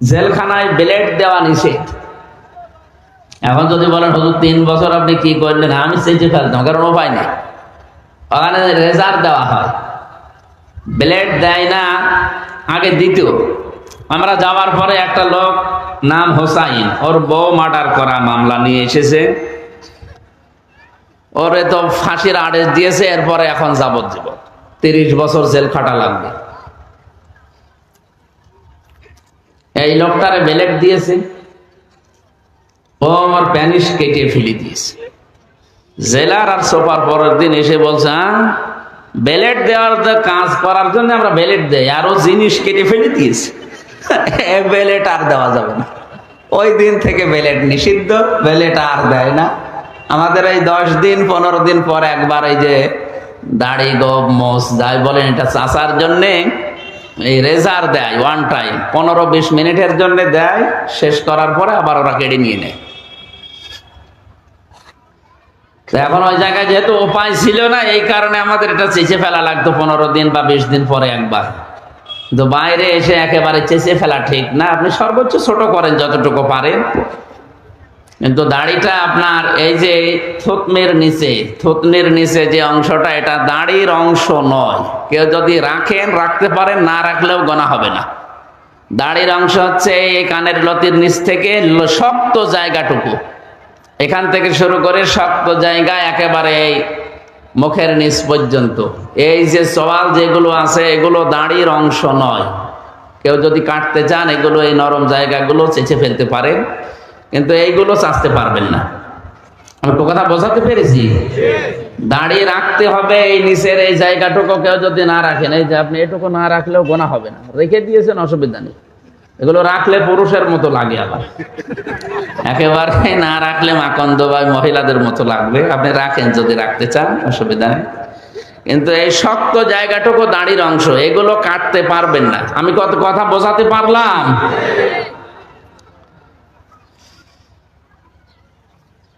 জেলখানায় ব্লেড দেওয়া নিষেধ। এখন যদি বলেন, হুজুর, তিন বছর আপনি কি করলেন? আমি চেঁচে ফেলতাম, কারণ উপায় নেই। ওখানে রেজার দেওয়া হয়। ব্লেড দেয় না, আগে দ্বিতীয়। আমরা যাওয়ার পরে একটা লোক নাম হোসাইন, ওর বউ মার্ডার করা মামলা নিয়ে এসেছে। ওরে তো ফাঁসির আদেশ দিয়েছে, এরপরে এখন যাবজ্জীবন। তিরিশ বছর জেল খাটা লাগবে। এই লোকটারে বেলেট দিয়েছে। ও আমার প্যানিস কেটে ফেলে দিয়েছে। জেলার আর সোপার পরের দিন এসে বলছে বেলেট দেওয়ার কাজ করার জন্য আমরা বেলেট দেই, আর জিনিস কেটে ফেলে দিয়েছে। বেলেট আর দেওয়া যাবে না। ওই দিন থেকে বেলেট নিষিদ্ধ, বেলেট আর দেয় না। আমাদের এই দশ দিন, পনেরো দিন পর একবার এই যে দাড়ি গোপ মোস যাই বলেন, এটা চাষার জন্যে এই রেজার দেয় ওয়ান টাইম পনেরো বিশ মিনিটের জন্য দেয়, শেষ করার পরে আবার ওরা কেড়ে নিয়ে নেয়। এখন ওই জায়গায় যেহেতু উপায় ছিল না, এই কারণে আমাদের এটা চেঁচে ফেলা লাগতো পনেরো দিন বা বিশ দিন পরে একবার। তো বাইরে এসে একেবারে চেঁচে ফেলা ঠিক না। আপনি সর্বোচ্চ ছোট করেন যতটুকু পারেন। কিন্তু দাড়িটা আপনার এই যে থুতনির নিচে থুতনির নিচে যে অংশটা, এটা দাড়ির অংশ নয়। কেউ যদি রাখেন, রাখতে পারেন, না রাখলেও গোনা হবে না। দাড়ির অংশ হচ্ছে এই কানের লতির নিচ থেকে শক্ত জায়গাটুকু। এখান থেকে শুরু করে শক্ত জায়গা একেবারে এই মুখের নিচ পর্যন্ত। এই যে সওয়াল যেগুলো আছে, এগুলো দাড়ির অংশ নয়। কেউ যদি কাটতে চান, এগুলো এই নরম জায়গাগুলো চেঁচে ফেলতে পারেন। কিন্তু এইগুলো চাচতে পারবেন না। আমি তো কথা বোঝাতে পেরেছি। দাঁড়িয়ে রাখতে হবে এই নিচের এই জায়গাটুকু, কেউ যদি না রাখেন, এই যে আপনি এটুকু না রাখলেও গোনা হবে না। রেখে দিয়েছেন, অসুবিধা নেই। এগুলো রাখলে পুরুষের মতো লাগে আবার। একেবারে না রাখলে মাকন্দ বা মহিলাদের মতো লাগবে। আপনি রাখেন, যদি রাখতে চান, অসুবিধা নেই। কিন্তু এই শক্ত জায়গাটুকু দাড়ির অংশ, এগুলো কাটতে পারবেন না। আমি কত কথা বোঝাতে পারলাম?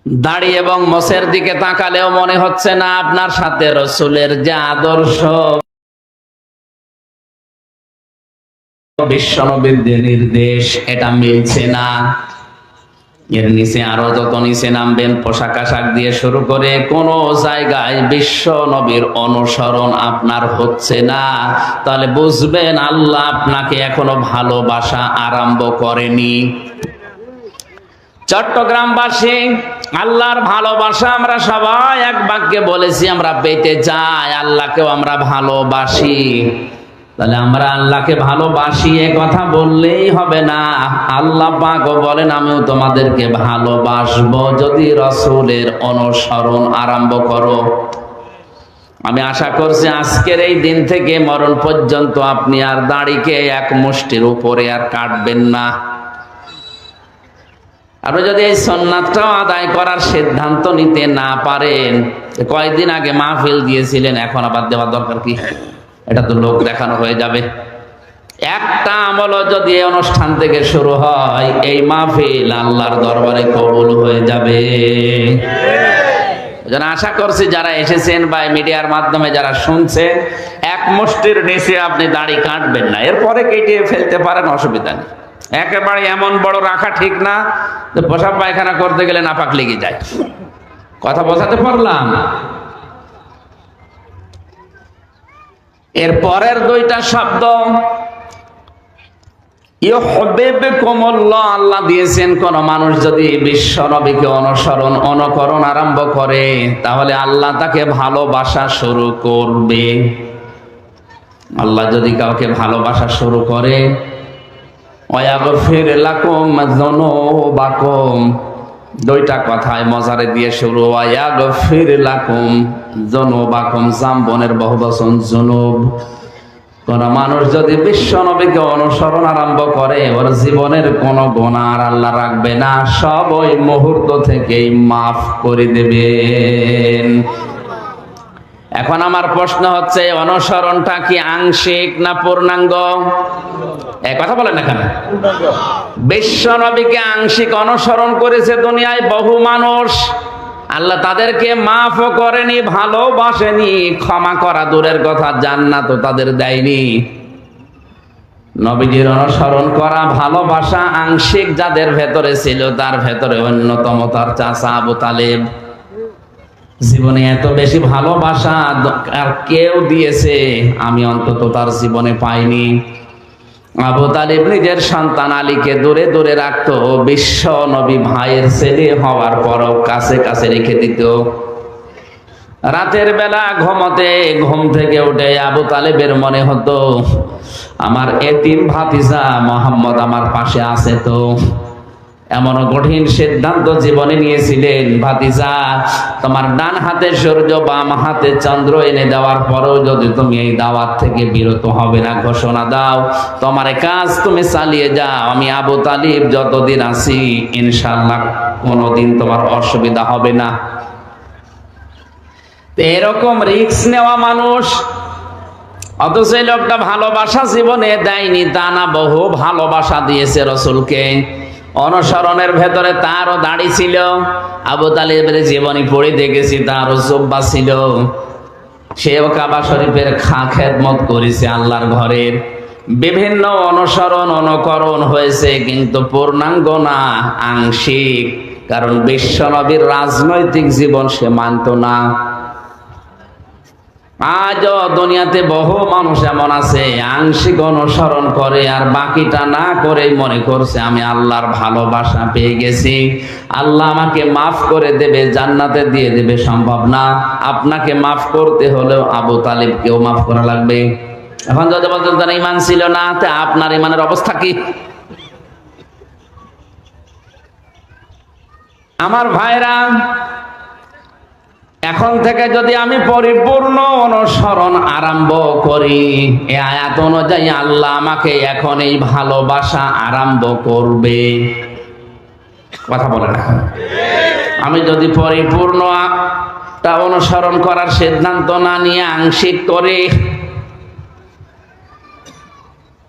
দাড়ি এবং মোষের দিকে তাকালেও মনে হচ্ছে না আপনার সাথে রসুলের যে আদর্শ। বিশ্বনবীর যে নির্দেশ, এটা মিলছে না। এর নিচে আরও যত নিচে নামবেন, পোশাক আশাক দিয়ে শুরু করে কোন জায়গায় বিশ্ব নবীর অনুসরণ আপনার হচ্ছে না। তাহলে বুঝবেন আল্লাহ আপনাকে এখনও ভালোবাসা আরম্ভ করেনি। চট্টগ্রামবাসী আল্লাহর ভালোবাসা আমরা সবাই এক বাক্যে বলেছি, আমরা পেতে চাই, আল্লাহকেও আমরা ভালোবাসি। তাহলে আমরা আল্লাহকে ভালোবাসি, এ কথা বললেই হবে না। আল্লাহ পাকও বলেন, আমিও তোমাদেরকে ভালোবাসবো। যদি রসুলের অনুসরণ আরম্ভ করো। আমি আশা করছি আজকের এই দিন থেকে মরণ পর্যন্ত আপনি আর দাড়িকে এক মুষ্টির উপরে আর কাটবেন না। আপনি যদি এই সন্ন্যাতটাও আদায় করার সিদ্ধান্ত নিতে না পারেন, কয়েকদিন আগে মাহফিল দিয়েছিলেন, এখন আবার দেওয়ার দরকার কি? এটা তো লোক দেখানো হয়ে যাবে। একটা আমলও যদি এই অনুষ্ঠান থেকে শুরু হয়, এই মাহফিল আল্লাহর দরবারে কবুল হয়ে যাবে। যেন আশা করছি যারা এসেছেন বা মিডিয়ার মাধ্যমে যারা শুনছেন, এক মুষ্টির নিচে আপনি দাড়ি কাটবেন না। এরপরে কেটে ফেলতে পারেন, অসুবিধা নেই। একেবারে এমন বড় রাখা ঠিক না যে পোশাক পায়খানা করতে গেলে নাপাক লেগে যায়। কথা বোঝাতে পারলাম? এর পরের দুইটা শব্দ আল্লাহ দিয়েছেন কোন মানুষ যদি বিশ্ব নবীকে অনুসরণ, অনুকরণ আরম্ভ করে, তাহলে আল্লাহ তাকে ভালোবাসা শুরু করবে। আল্লাহ যদি কাউকে ভালোবাসা শুরু করে অয়াগফির লাকুম যুনুবাকুম। দুইটা কথায় মজারে দিয়ে শুরু। অয়াগফির লাকুম যুনুবাকুম, জাম্বনের বহুবচন জুনুব কোন মানুষ যদি বিশ্ব নবীকে অনুসরণ আরম্ভ করে, ওর জীবনের কোন গোনা আর আল্লাহ রাখবে না। সব ওই মুহূর্ত থেকেই মাফ করে দেবেন। এখন আমার প্রশ্ন হচ্ছে অনুসরণটা কি আংশিক না পূর্ণাঙ্গ? এ কথা বলেন না কেন? বিশ্ব নবীকে আংশিক অনুসরণ করেছে দুনিয়ায় বহু মানুষ। আল্লাহ তাদেরকে মাফও করেনি ভালোবাসেনি ক্ষমা করা দূরের কথা জান্নাতও তাদের দেয়নি। নবীজির অনুসরণ করা ভালোবাসা আংশিক যাদের ভেতরে ছিল তার ভেতরে অন্যতম তার চাচা আবু তালেব। জীবনে এত বেশি ভালোবাসা আর কেউ দিয়েছে, আমি অন্তত তার জীবনে পাইনি। আবু তালিব নিজের সন্তান আলীকে দূরে দূরে রাখতো, বিশ্ব নবী ভাইয়ের ছেলে হওয়ার পরও কাছে কাছে রেখে দিত। রাতের বেলা ঘুমতে, ঘুম থেকে উঠে আবু তালেবের মনে হতো, আমার এতিম ভাতিজা মোহাম্মদ আমার পাশে আছে তো। এমন কঠিন সিদ্ধান্ত জীবনে নিয়েছিলেন ভাতিজা। তোমার ডান হাতে সূর্য, বাম হাতে চন্দ্র এনে দেওয়ার পরেও যদি তুমি এই দাওয়াত থেকে বিরত হবে না, ঘোষণা দাও। তোমার কাজ তুমি চালিয়ে যাও। আমি আবু তালিব যতদিন আছি ইনশাল্লাহ কোনোদিন তোমার অসুবিধা হবে না। এরকম রিস্ক নেওয়া মানুষ, অথচ এই লোকটা ভালোবাসা জীবনে দেয়নি, তা না বহু ভালোবাসা দিয়েছে রসুলকে। অনুসরণের ভেতরে তারও দাড়ি ছিল। আবু তালিবের জীবনী পড়ে দেখেছি, তারও জব্বা ছিল। সেও কাবা শরীফের খা খেদমত করেছে আল্লাহর ঘরের। বিভিন্ন অনুসরণ, অনুকরণ হয়েছে, কিন্তু পূর্ণাঙ্গ না, আংশিক। কারণ বিশ্বনবীর রাজনৈতিক জীবন সে মানত না। আজও দুনিয়াতে বহু মানুষ এমন আছে, আংশিক অনুসরণ করে আর বাকিটা না করে মনে করছে, আমি আল্লাহর ভালোবাসা পেয়ে গেছি। আল্লাহ আমাকে মাফ করে দেবে, জান্নাতে দিয়ে দেবে, সম্ভব না। আপনাকে মাফ করতে হলেও আবু তালিবকেও মাফ করা লাগবে। এখন যদি বলতেন তার ইমান ছিল না, তা আপনার ইমানের অবস্থা কি? আমার ভাইরা এখন থেকে যদি আমি পরিপূর্ণ অনুসরণ আরম্ভ করি, এ আয়াত অনুযায়ী আল্লাহ আমাকে এখন এই ভালোবাসা আরম্ভ করবে। কথা বলে না। আমি যদি পরিপূর্ণ অনুসরণ করার সিদ্ধান্ত না নিয়ে আংশিক করে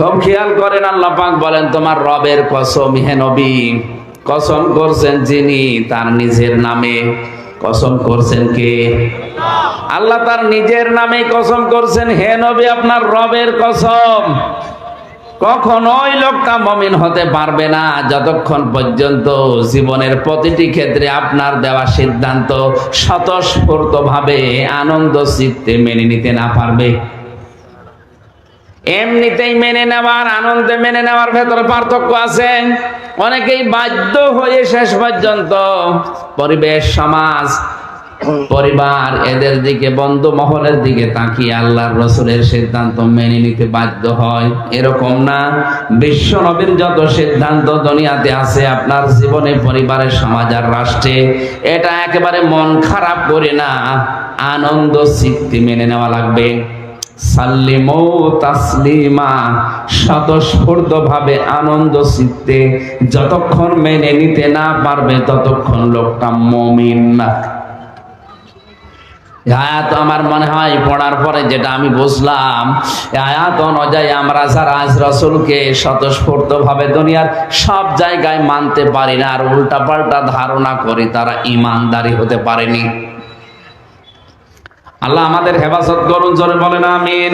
খুব খেয়াল করেন আল্লাহ পাক বলেন, তোমার রবের কসম হে নবী, কসম করছেন যিনি তার নিজের নামে। কসম করছেন কে? আল্লাহ তার নিজের নামে কসম করছেন, হে নবী, আপনার রবের কসম। কখনোই লোকটা মমিন হতে পারবে না। যতক্ষণ পর্যন্ত জীবনের প্রতিটি ক্ষেত্রে আপনার দেওয়া সিদ্ধান্ত স্বতঃস্ফূর্ত ভাবে আনন্দ চিত্তে মেনে নিতে না পারবে। এমনিতেই মেনে নেওয়ার, আনন্দে মেনে নেওয়ার ভেতরে পার্থক্য আছে। অনেকেই বাধ্য হয়ে শেষ পর্যন্ত পরিবেশ, সমাজ, পরিবার, এদের দিকে, বন্ধু মহলের দিকে তাকিয়ে আল্লাহর রসুলের সিদ্ধান্ত মেনে নিতে বাধ্য হয়। এরকম না। বিশ্ব নবীর যত সিদ্ধান্ত দুনিয়াতে আছে, আপনার জীবনে, পরিবারের, সমাজ আর রাষ্ট্রে, এটা একেবারে মন খারাপ করে না, আনন্দ সিদ্ধি মেনে নেওয়া লাগবে। সাল্লিমো তাসলিমা স্বতঃস্ফূর্ত ভাবে আনন্দ চিত্তে যতক্ষণ মেনে নিতে না পারবে ততক্ষণ লোকটা মমিন না। আয়াত আমার মনে হয় পড়ার পরে যেটা আমি বুঝলাম আয়াত অনুযায়ী আমরা যারা আজ রসুলকে স্বতঃস্ফূর্ত ভাবে দুনিয়ার সব জায়গায় মানতে পারি না আর উল্টা পাল্টা ধারণা করি, তারা ইমানদারি হতে পারেনি। আল্লাহ আমাদের হেফাজত করুন, জোরে বলেন, আমিন।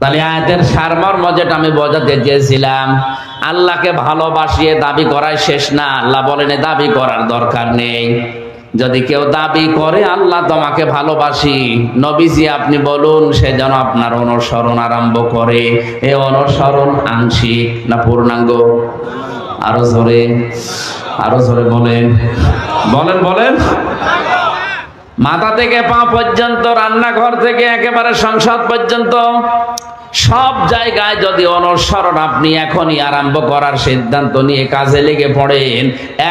তাহলে আয়াতের সারমর্ম যেটা আমি বোঝাতে চেয়েছিলাম, আল্লাহকে ভালোবাসিয়ে দাবি করাই শেষ না, আল্লাহ বলেন দাবি করার দরকার নেই। যদি কেউ দাবি করে, আল্লাহ তোমাকে ভালোবাসি। নবীজি আপনি বলুন, সে যেন আপনার অনুসরণ আরম্ভ করে। এ অনুসরণ আংশিক না পূর্ণাঙ্গ? আরও জোরে আরও জোরে বলেন। বলেন বলেন। মাথা থেকে পা পর্যন্ত, রান্নাঘর থেকে একেবারে সংসদ পর্যন্ত, সব জায়গায় যদি অনুসরণ আপনি এখনই আরম্ভ করার সিদ্ধান্ত নিয়ে কাজে লেগে পড়েন,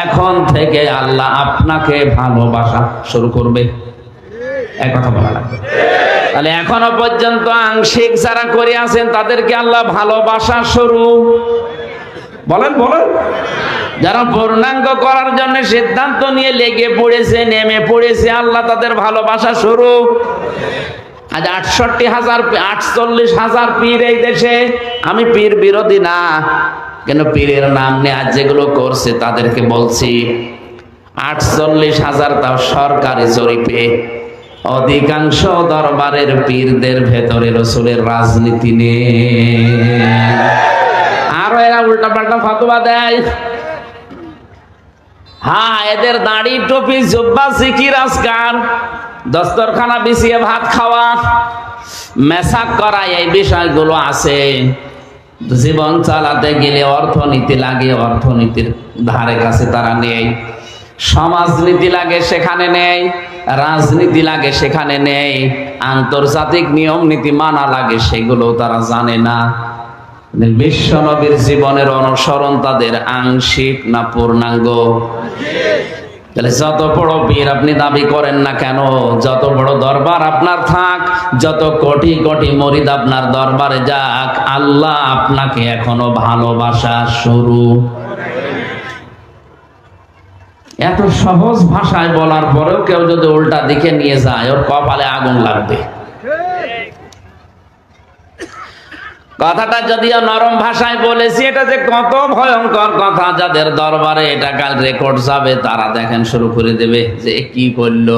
এখন থেকে আল্লাহ আপনাকে ভালোবাসা শুরু করবে। তাহলে এখনও পর্যন্ত আংশিক যারা করে আছেন, তাদেরকে আল্লাহ ভালোবাসা শুরু। বলেন বলেন। যারা পূর্ণাঙ্গ করার জন্য সিদ্ধান্ত নিয়ে লেগে পড়েছে, নেমে পড়েছে, আল্লাহ তাদের ভালোবাসা স্বরূপ। আজ আটষট্টি হাজার আটচল্লিশ হাজার পীর এই দেশে। আমি পীর বিরোধী না, কেন পীরের নাম নিয়ে আজ যেগুলো করছে তাদেরকে বলছি, আটচল্লিশ হাজার তাও সরকারি জরিপে অধিকাংশ দরবারের পীরদের ভেতরে রসুলের রাজনীতি নেই। আরও এরা উল্টা পাল্টা ফতোয়া দেয়। হ্যাঁ এদের দাড়ি, টুপি, জুব্বা সিকির আজকার দস্তরখানা, বিছিয়ে ভাত খাওয়া। মেসাক করা এই বিষয়গুলো আছে। জীবন চালাতে গেলে অর্থনীতি লাগে, অর্থনীতির ধারে কাছে তারা নেই। সমাজনীতি লাগে, সেখানে নেই। রাজনীতি লাগে, সেখানে নেই। আন্তর্জাতিক নিয়ম নীতি মানা লাগে সেগুলো তারা জানে না। বিশ্ব নবীর জীবনের অনুসরণ তাদের আংশিক না পূর্ণাঙ্গ? তাহলে যত বড় বীর আপনি দাবি করেন না কেন? যত বড় দরবার আপনার থাক, যত কোটি কোটি মরিদ আপনার দরবারে যাক, আল্লাহ আপনাকে এখনও ভালোবাসা শুরু। এত সহজ ভাষায় বলার পরেও কেউ যদি উল্টা দিকে নিয়ে যায়, ওর কপালে আগুন লাগবে। কথাটা যদিও নরম ভাষায় বলেছি, এটা যে কত ভয়ঙ্কর কথা, যাদের দরবারে এটা কাল রেকর্ড যাবে, তারা দেখেন শুরু করে দেবে যে কি করল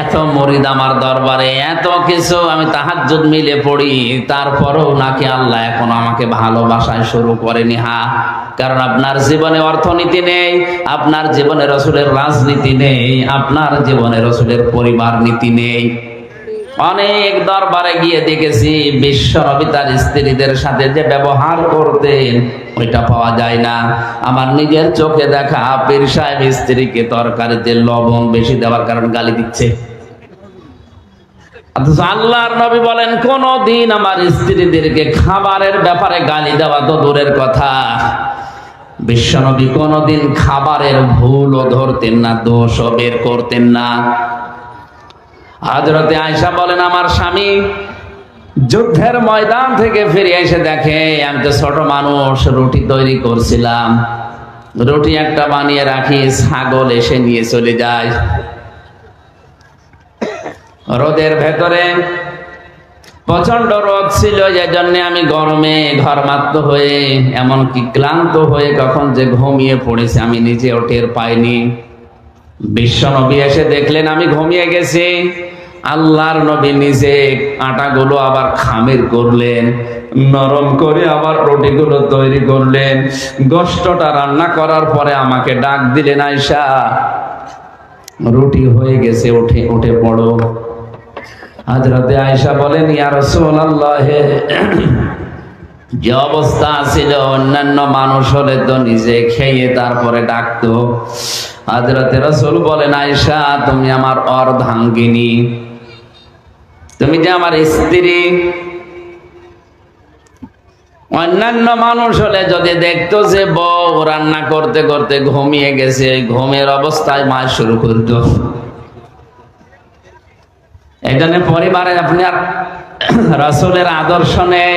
এত মরিদ আমার দরবারে, এত কিছু আমি তাহাজ্জুদ মিলে পড়ি, তারপরেও নাকি আল্লাহ এখন আমাকে ভালোবাসায় শুরু করেনি, হা। কারণ আপনার জীবনে অর্থনীতি নেই, আপনার জীবনে রসুলের রাজনীতি নেই, আপনার জীবনে রসুলের পরিবার নীতি নেই। অনেক দরবারে গিয়ে দেখেছি বিশ্ব নবী তার স্ত্রীদের সাথে যে ব্যবহার করতেন ওইটা পাওয়া যায় না। আমার নিজের চোখে দেখা পীর সাহেব স্ত্রীকে তরকারিতে লবণ বেশি দেওয়ার কারণে গালি দিচ্ছে। আল্লাহর নবী বলেন কোন দিন আমার স্ত্রীদেরকে খাবারের ব্যাপারে গালি দেওয়া তো দূরের কথা। বিশ্বনবী কোনদিন খাবারের ভুলও ধরতেন না, দোষও বের করতেন না। হাজরতে আয়সা বলেন, আমার স্বামী যুদ্ধের ময়দান থেকে ফিরে এসে দেখে, আমি তো ছোট মানুষ, রুটি তৈরি করছিলাম। রুটি একটা বানিয়ে রাখি, ছাগল এসে নিয়ে চলে যায়। রোদের ভেতরে প্রচণ্ড রোদ ছিল জন্য আমি গরমে ঘরমাত্ম হয়ে, এমনকি ক্লান্ত হয়ে কখন যে ঘুমিয়ে পড়েছে, আমি নিজে টের পাইনি। বিশ্ব নবী এসে দেখলেন, আমি ঘুমিয়ে গেছি। আল্লাহর নবী নিজে আটাগুলো আবার খামির করলেন, নরম করে আবার রুটিগুলো তৈরি করলেন। গোষ্ঠটা রান্না করার পরে আমাকে ডাক দিলেন আয়সা রুটি হয়ে গেছে, উঠে উঠে পড়ো। হাজরতে আয়সা বলেন, ইয়া রাসূলুল্লাহ যে অবস্থা ছিল, অন্যান্য মানুষ হলে তো নিজে খেয়ে তারপরে ডাকতো। হাজরতে রসুল বলেন আয়সা তুমি আমার অর্ধাঙ্গিনী। তুমি যে আমার স্ত্রী, অন্যান্য মানুষ হলে যদি দেখতো যে বউ রান্না করতে করতে ঘুমিয়ে গেছে, ঘুমের অবস্থায় মা শুরু করত। জন্য পরিবারে আপনার রসুলের আদর্শ নেই।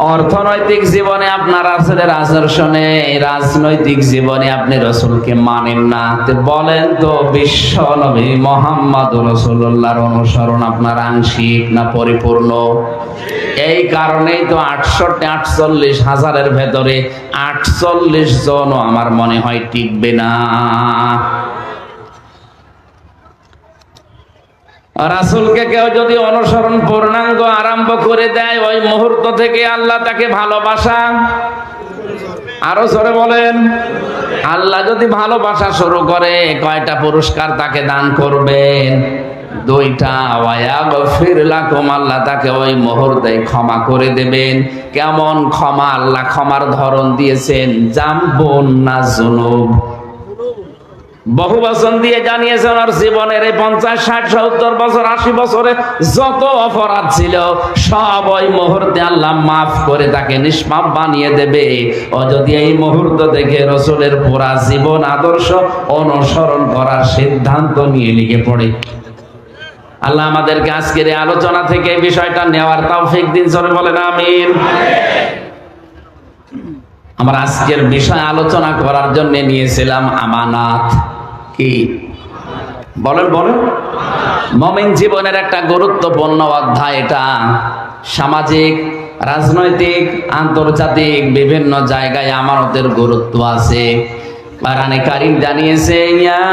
অর্থনৈতিক জীবনে আপনার আসলের আদর্শ নেই রাজনৈতিক জীবনে আপনি রসুলকে মানেন না। বলেন তো, বিশ্ব নবী মোহাম্মদ রসুল্লাহর অনুসরণ আপনার আংশিক না পরিপূর্ণ? এই কারণেই তো আটষট্টি, আটচল্লিশ হাজারের ভেতরে আটচল্লিশ জনও আমার মনে হয় টিকবে না। রাসুলকে কেউ যদি অনুসরণ পূর্ণাঙ্গ আরম্ভ করে দেয়, ওই মুহূর্ত থেকে আল্লাহ তাকে ভালোবাসা। আরও জোরে বলেন, আল্লাহ যদি ভালোবাসা শুরু করে, কয়টা পুরস্কার তাকে দান করবেন? দুইটা। আল্লাহ তাকে ওই মুহূর্তে ক্ষমা করে দেবেন। কেমন ক্ষমা? আল্লাহ ক্ষমার ধরন দিয়েছেন জাম্বন না জুনুব। বহু বচন দিয়ে জানিয়েছে ওনার জীবনের এই পঞ্চাশ, ষাট, সত্তর বছর, আশি বছরে যত অপরাধ ছিল, সব ওই মুহূর্তে আল্লাহ মাফ করে তাকে নিষ্পাপ বানিয়ে দেবে। ও যদি এই মুহূর্ত থেকে রসুলের পুরা জীবন আদর্শ অনুসরণ করার সিদ্ধান্ত নিয়ে লিখে পড়ে। আল্লাহ আমাদেরকে আজকের আলোচনা থেকে বিষয়টা নেওয়ার তৌফিক দিন চলে বলেন, আমিন। আমরা আজকের বিষয় আলোচনা করার জন্য নিয়েছিলাম আমানাত। কি? বলেন বলেন। মমিন জীবনের একটা গুরুত্বপূর্ণ অধ্যায় এটা। সামাজিক, রাজনৈতিক, আন্তর্জাতিক বিভিন্ন জায়গায় আমানতের গুরুত্ব আছে। কোরআনে কারিম জানিয়েছে, ইয়া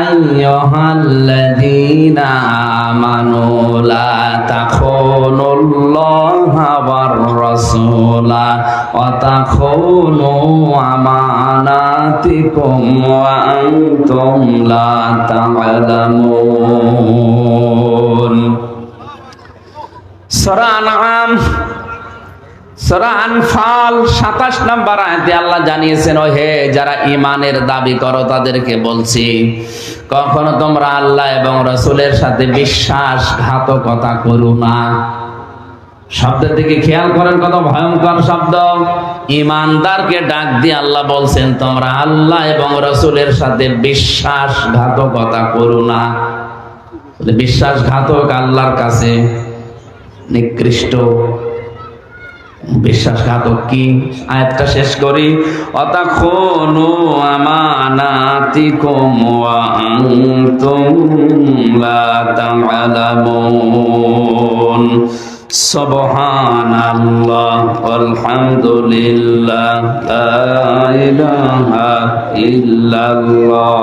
আইয়ুহাল্লাযীনা আমানু লা তাখুনুল্লাহা ওয়ার রাসূলা ওয়া তাখুনু আমানাতিকুম ওয়া আনতুম লা তা'লামুন। সূরা সূরা 27 নম্বর হে যারা ঈমানের দাবি করো কখনো তোমরা আল্লাহ এবং রাসূলের সাথে বিশ্বাসঘাতকতা করো না। শব্দের দিকে খেয়াল করেন, কত ভয়ঙ্কর শব্দ। ইমানদারকে ডাক দিয়ে আল্লাহ বলছেন, তোমরা আল্লাহ এবং রসুলের সাথে বিশ্বাসঘাতকতা করো না। বিশ্বাসঘাতক আল্লাহর কাছে নিকৃষ্ট বিশ্বাসঘাতক কি? আয়াতটা শেষ করি। অতাখনু আমানাতিকুম ওয়া আনতুম লা আলহামদুলিল্লাহ ইল্লাল্লাহ।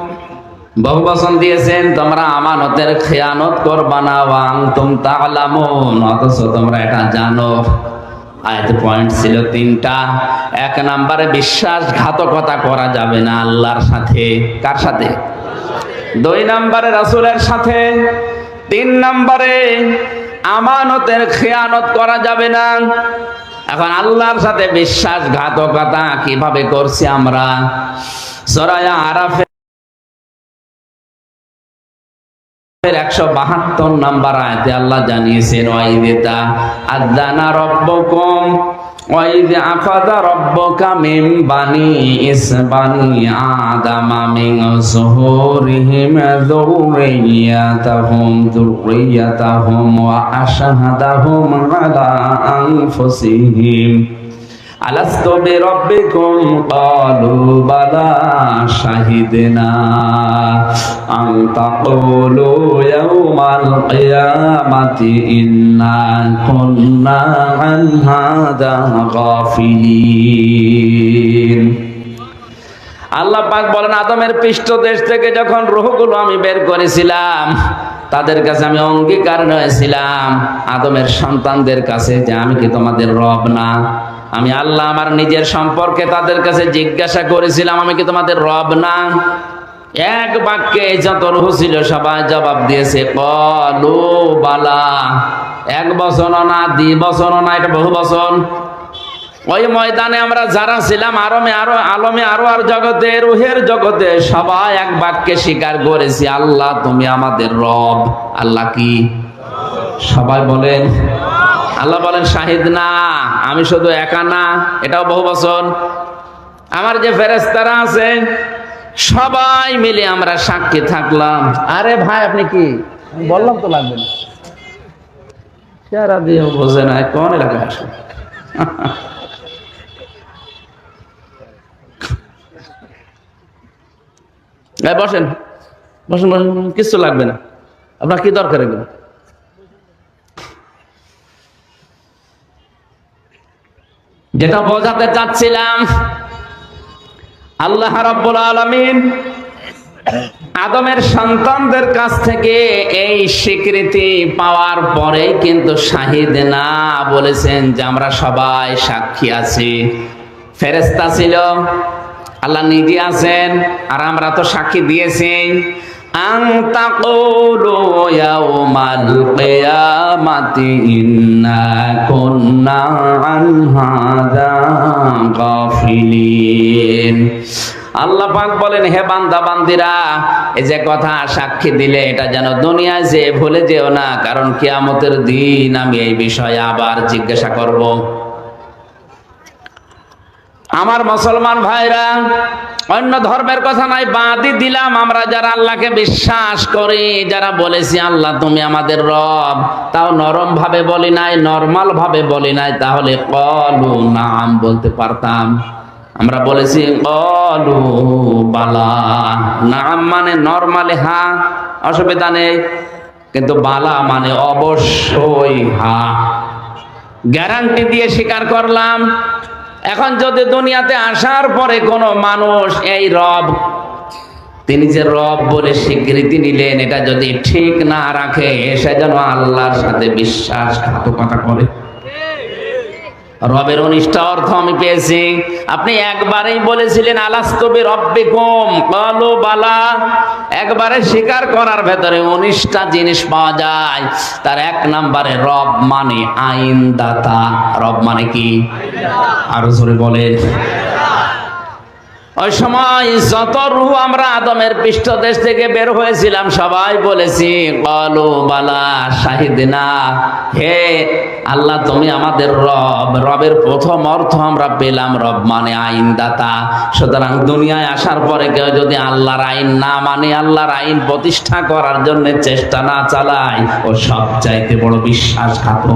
বহু বচন দিয়েছেন, তোমরা আমানতের খেয়ানত করবা না, ওয়াং তুম তালামুন অথচ তোমরা এটা জানো। আয়াতে পয়েন্ট ছিল তিনটা। এক নম্বরে বিশ্বাসঘাতকতা করা যাবে না আল্লাহর সাথে। কার সাথে? দুই নম্বরে রাসূলের সাথে। তিন নম্বরে আমানতের খেয়ানত করা যাবে না। এখন আল্লাহর সাথে বিশ্বাসঘাতকতা কীভাবে করছি আমরা? সরায়া আরাফে একশো বাহাত্তর নাম্বার আয়তে আল্লাহ জানিয়েছেন ওয়াইদেতা আদানা রব্বকুম ওয়াইদে আফাদা রব্বকা মিন বানি ইসবানি আদামা মিন যুহুরিহিম যুররিয়াতাহুম যুররিয়াতাহুম ওয়া আশহাদাহুম আলা আনফুসিহিম। আলাস্তু বিরাব্বিকুম ক্বালু বালা, শাহিদনা। আন তাকুলু ইয়াওমাল কিয়ামাতি, ইন্না কুন্না আন হাদা গাফিলিন আল্লাহ পাক বলেন, আদমের পৃষ্ঠদেশ থেকে যখন রোহগুলো আমি বের করেছিলাম, তাদের কাছে আমি অঙ্গীকার হয়েছিলাম আদমের সন্তানদের কাছে যে, আমি কি তোমাদের রব না? আমি আল্লাহ আমার নিজের সম্পর্কে তাদের কাছে জিজ্ঞাসা করেছিলাম, আমি কি তোমাদের রব না? এক বাক্যে যত রুহ ছিল সবাই জবাব দিয়েছে, কলু, বালা, এক বছর না দ্বি বছর না, এটা বহু বছর। ওই ময়দানে আমরা যারা ছিলাম, আরমে আরও, আলমে আরও আর জগতে, রুহের জগতে, সবাই এক বাক্যে স্বীকার করেছি, আল্লাহ, তুমি আমাদের রব, আল্লাহ কি? সবাই বলেন আল্লাহ বলেন, শাহিদ না, আমি শুধু একা না, এটাও বহু বছর আমার যে ফেরেস্তারা আছে, সবাই মিলে আমরা সাক্ষী থাকলাম। আরে ভাই, আপনি কি? বললাম তো লাগবে না। সারা দিয়ে বোঝে না, কোন এলাকায় আসে? বসেন বসেন বসেন, কিছু লাগবে না। আপনার কি দরকার এগুলো? যেটা বোঝাতে চাচ্ছিলাম, আল্লাহ রাব্বুল আলামিন আদমের সন্তানদের কাছ থেকে এই স্বীকৃতি পাওয়ার পরে কিন্তু শাহিদ না বলেছেন যে আমরা সবাই সাক্ষী আছি। ফেরেস্তা ছিল, আল্লাহ নিজে আছেন, আর আমরা তো সাক্ষী দিয়েছি। আং তাকুলু ইয়াউমাল কিয়ামাতি ইন্না কুন্না আন হাযা গাফিলিন আল্লাহ পাক বলেন, হে বান্দা, বান্দিরা, এই যে কথা সাক্ষী দিলে এটা যেন দুনিয়ায় যে ভুলে যেও না, কারণ কিয়ামতের দিন আমি এই বিষয়ে আবার জিজ্ঞাসা করব। আমার মুসলমান ভাইরা অন্য ধর্মের কথা নাই, বাদই দিলাম আমরা যারা আল্লাহকে বিশ্বাস করি, যারা বলেছি, আল্লাহ, তুমি আমাদের রব। তাও নরম ভাবে বলি নাই নর্মাল ভাবে বলি নাই, তাহলে কলু নাম বলতে পারতাম। আমরা বলেছি, কলু বালা। নাম মানে নর্মালে, হা, অসুবিধা নেই। কিন্তু বালা মানে অবশ্যই হা। গ্যারান্টি দিয়ে স্বীকার করলাম। এখন যদি দুনিয়াতে আসার পরে কোনো মানুষ এই রব, তিনি যে রব বলে স্বীকৃতি নিলেন, এটা যদি ঠিক না রাখে, সে যেন আল্লাহর সাথে বিশ্বাসঘাতকতা করে। রবের অনিষ্ট অর্থ আমি পেয়েছি। আপনি একবারেই বলেছিলেন আলাস্তবে রব্বে কম কালো, বালা, একবারে স্বীকার করার ভেতরে উনিশটা জিনিস পাওয়া যায়। তার এক নাম্বারে রব মানে আইনদাতা। রব মানে কি? আরও জোরে বলেন। ওই সময় যত রুহ আমরা আদমের পৃষ্ঠদেশ থেকে বের হয়েছিলাম, সবাই বলেছি, কলু বালা শাহিদিনা, হে আল্লাহ তুমি আমাদের রব, রবের প্রথম অর্থ আমরা পেলাম রব মানে আইনদাতা। সুতরাং দুনিয়ায় আসার পরে কেউ যদি আল্লাহর আইন না মানে আল্লাহর আইন প্রতিষ্ঠা করার জন্য চেষ্টা না চালায়, ও সব চাইতে বড় বিশ্বাসঘাতক।